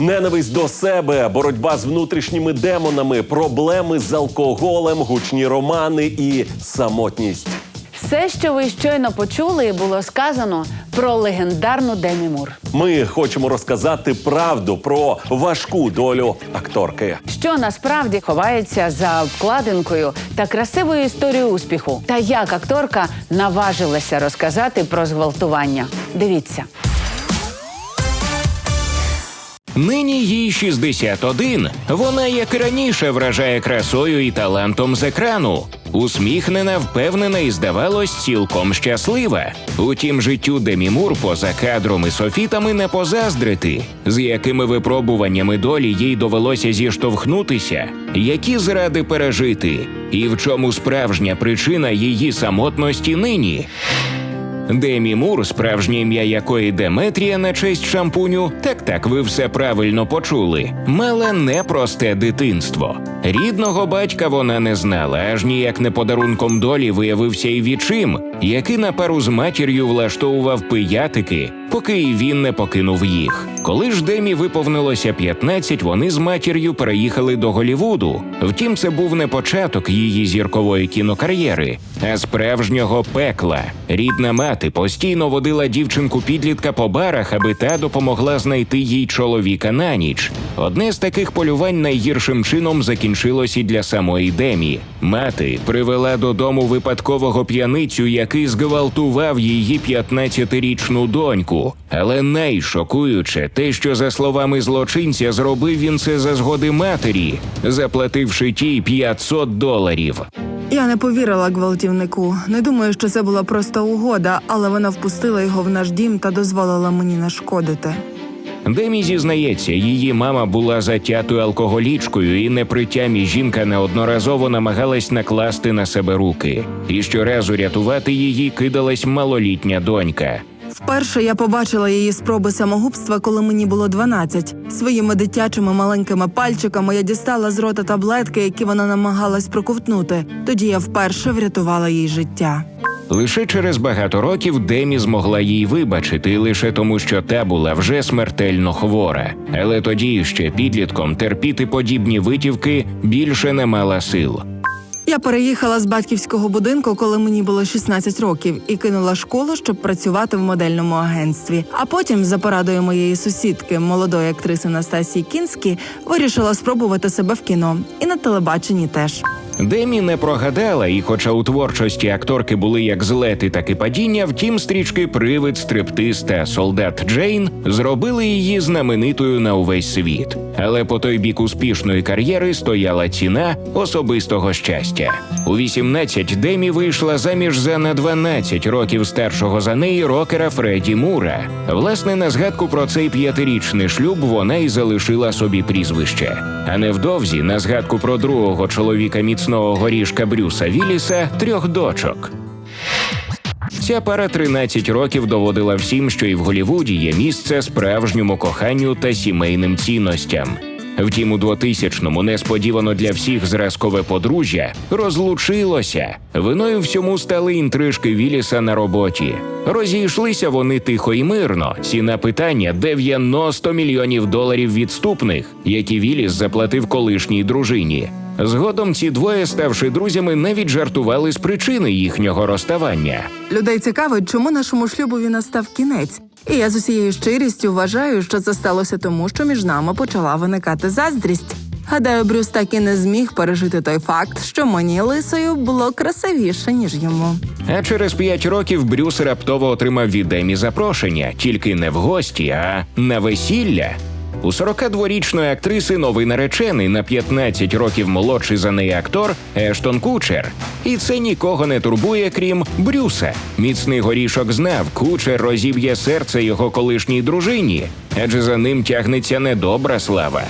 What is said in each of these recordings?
Ненависть до себе, боротьба з внутрішніми демонами, проблеми з алкоголем, гучні романи і самотність. Все, що ви щойно почули, було сказано про легендарну Демі Мур. Ми хочемо розказати правду про важку долю акторки. Що насправді ховається за обкладинкою та красивою історією успіху, та як акторка наважилася розказати про зґвалтування. Дивіться. Нині їй 61. Вона, як і раніше, вражає красою і талантом з екрану. Усміхнена, впевнена і, здавалось, цілком щаслива. Утім, життю Демі Мур поза кадром і софітами не позаздрити, з якими випробуваннями долі їй довелося зіштовхнутися, які зради пережити, і в чому справжня причина її самотності нині. Демі Мур, справжнє ім'я якої Деметрія на честь шампуню, так так ви все правильно почули. Мала непросте дитинство. Рідного батька вона не знала, аж ніяк не подарунком долі виявився і вічим, який на пару з матір'ю влаштовував пиятики, поки і він не покинув їх. Коли ж Демі виповнилося 15, вони з матір'ю переїхали до Голівуду. Втім, це був не початок її зіркової кінокар'єри, а справжнього пекла. Рідна мати постійно водила дівчинку підлітка по барах, аби та допомогла знайти їй чоловіка на ніч. Одне з таких полювань найгіршим чином закінчилось і для самої Демі. Мати привела додому випадкового п'яницю, який зґвалтував її 15-річну доньку. Але найшокуюче те, що за словами злочинця зробив він це за згоди матері, заплативши тій 500 доларів. Я не повірила гвалтівнику. Не думаю, що це була просто угода, але вона впустила його в наш дім та дозволила мені нашкодити. Демі зізнається, її мама була затятою алкоголічкою, і не при тямі жінка неодноразово намагалась накласти на себе руки. І щоразу рятувати її кидалась малолітня донька. Вперше я побачила її спроби самогубства, коли мені було 12. Своїми дитячими маленькими пальчиками я дістала з рота таблетки, які вона намагалась проковтнути. Тоді я вперше врятувала їй життя. Лише через багато років Демі змогла їй вибачити, лише тому, що та була вже смертельно хвора. Але тоді ще підлітком терпіти подібні витівки більше не мала сил. Я переїхала з батьківського будинку, коли мені було 16 років, і кинула школу, щоб працювати в модельному агентстві. А потім, за порадою моєї сусідки, молодої актриси Настасії Кінські, вирішила спробувати себе в кіно і на телебаченні теж. Демі не прогадала, і хоча у творчості акторки були як злети, так і падіння, втім стрічки Привид, Стриптиз та Солдат Джейн зробили її знаменитою на увесь світ. Але по той бік успішної кар'єри стояла ціна особистого щастя. У 18 Демі вийшла заміж за на 12 років старшого за неї рокера Фредді Мура. Власне, на згадку про цей п'ятирічний шлюб вона і залишила собі прізвище. А невдовзі на згадку про другого чоловіка міцного горішка Брюса Вілліса трьох дочок. Ця пара 13 років доводила всім, що і в Голівуді є місце справжньому коханню та сімейним цінностям. Втім, у 2000-му несподівано для всіх зразкове подружжя розлучилося. Виною всьому стали інтрижки Віліса на роботі. Розійшлися вони тихо і мирно. Ціна питання 90 мільйонів доларів відступних, які Віліс заплатив колишній дружині. Згодом ці двоє, ставши друзями, навіть жартували з причини їхнього розставання. Людей цікавить, чому нашому шлюбові настав кінець. І я з усією щирістю вважаю, що це сталося тому, що між нами почала виникати заздрість. Гадаю, Брюс так і не зміг пережити той факт, що мені лисою було красивіше, ніж йому. А через п'ять років Брюс раптово отримав від Емі запрошення, тільки не в гості, а на весілля. У 42-річної актриси новий наречений на 15 років молодший за неї актор Ештон Кучер. І це нікого не турбує, крім Брюса. Міцний горішок знав, кучер розіб'є серце його колишній дружині, адже за ним тягнеться недобра слава.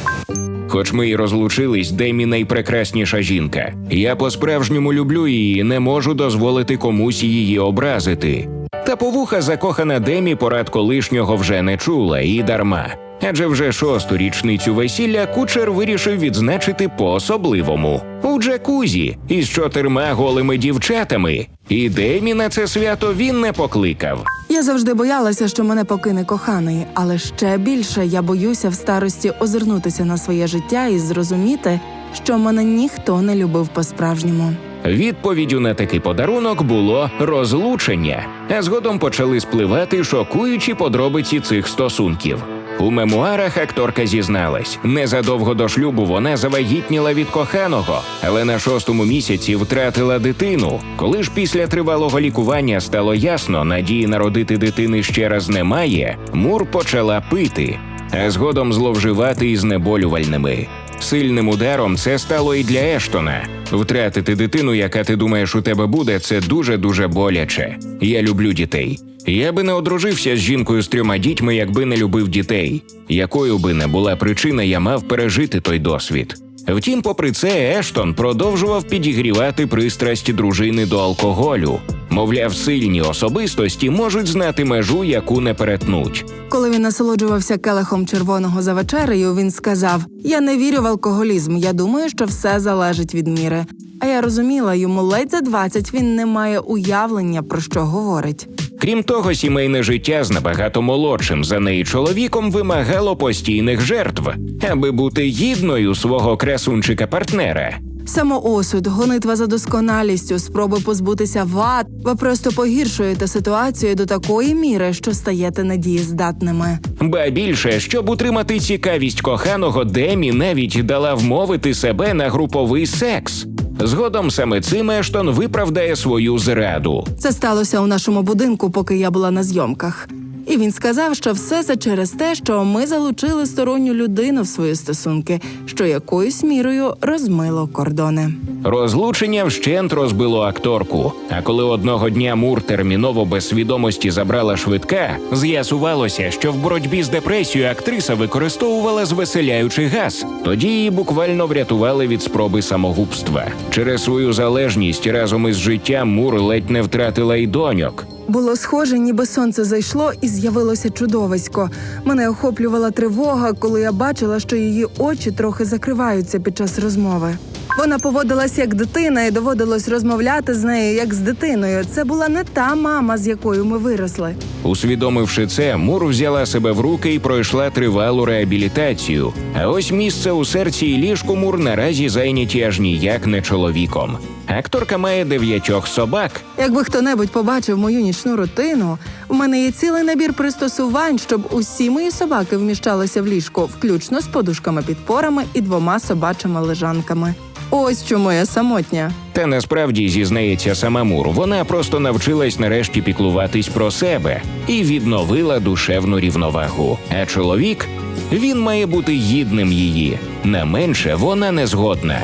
Хоч ми й розлучились, Демі найпрекрасніша жінка. Я по-справжньому люблю її, не можу дозволити комусь її образити. Та повуха закохана Демі порад колишнього вже не чула і дарма. Адже вже шосту річницю весілля кучер вирішив відзначити по-особливому у джакузі із чотирма голими дівчатами. І Демі на це свято він не покликав. Я завжди боялася, що мене покине коханий, але ще більше я боюся в старості озирнутися на своє життя і зрозуміти, що мене ніхто не любив по-справжньому. Відповіддю на такий подарунок було розлучення, а згодом почали спливати шокуючі подробиці цих стосунків. У мемуарах акторка зізналась, незадовго до шлюбу вона завагітніла від коханого, але на шостому місяці втратила дитину. Коли ж після тривалого лікування стало ясно, надії народити дитини ще раз немає, Мур почала пити, а згодом зловживати із знеболювальними. Сильним ударом це стало і для Ештона. Втратити дитину, яка ти думаєш у тебе буде, це дуже дуже боляче. Я люблю дітей. Я би не одружився з жінкою з трьома дітьми, якби не любив дітей. Якою би не була причина, я мав пережити той досвід. Втім, попри це, Ештон продовжував підігрівати пристрасть дружини до алкоголю. Мовляв, сильні особистості можуть знати межу, яку не перетнуть. Коли він насолоджувався келихом червоного за вечерею, він сказав: Я не вірю в алкоголізм. Я думаю, що все залежить від міри. А я розуміла, йому ледь за 20 він не має уявлення про що говорить. Крім того, сімейне життя з набагато молодшим за неї чоловіком вимагало постійних жертв, аби бути гідною свого красунчика партнера. Самоосуд, гонитва за досконалістю, спроби позбутися вад. Ви просто погіршуєте ситуацію до такої міри, що стаєте недієздатними. Ба більше, щоб утримати цікавість коханого, Демі навіть дала вмовити себе на груповий секс. Згодом саме цим Ештон виправдає свою зраду. Це сталося у нашому будинку, поки я була на зйомках. І він сказав, що все це через те, що ми залучили сторонню людину в свої стосунки, що якоюсь мірою розмило кордони. Розлучення вщент розбило акторку. А коли одного дня Мур терміново без свідомості забрала швидка, з'ясувалося, що в боротьбі з депресією актриса використовувала звеселяючий газ. Тоді її буквально врятували від спроби самогубства. Через свою залежність разом із життям Мур ледь не втратила й доньок. Було схоже, ніби сонце зайшло і з'явилося чудовисько. Мене охоплювала тривога, коли я бачила, що її очі трохи закриваються під час розмови. Вона поводилась як дитина, і доводилось розмовляти з нею як з дитиною. Це була не та мама, з якою ми виросли. Усвідомивши це, Мур взяла себе в руки і пройшла тривалу реабілітацію. А ось місце у серці і ліжку Мур наразі зайняті аж ніяк не чоловіком. Акторка має дев'ятьох собак. Якби хто-небудь побачив мою нічну рутину, в мене є цілий набір пристосувань, щоб усі мої собаки вміщалися в ліжко, включно з подушками-підпорами і двома собачими лежанками. Ось чому я самотня. Та насправді зізнається сама Мур. Вона просто навчилась нарешті піклуватись про себе і відновила душевну рівновагу. А чоловік він має бути гідним її. На менше вона не згодна.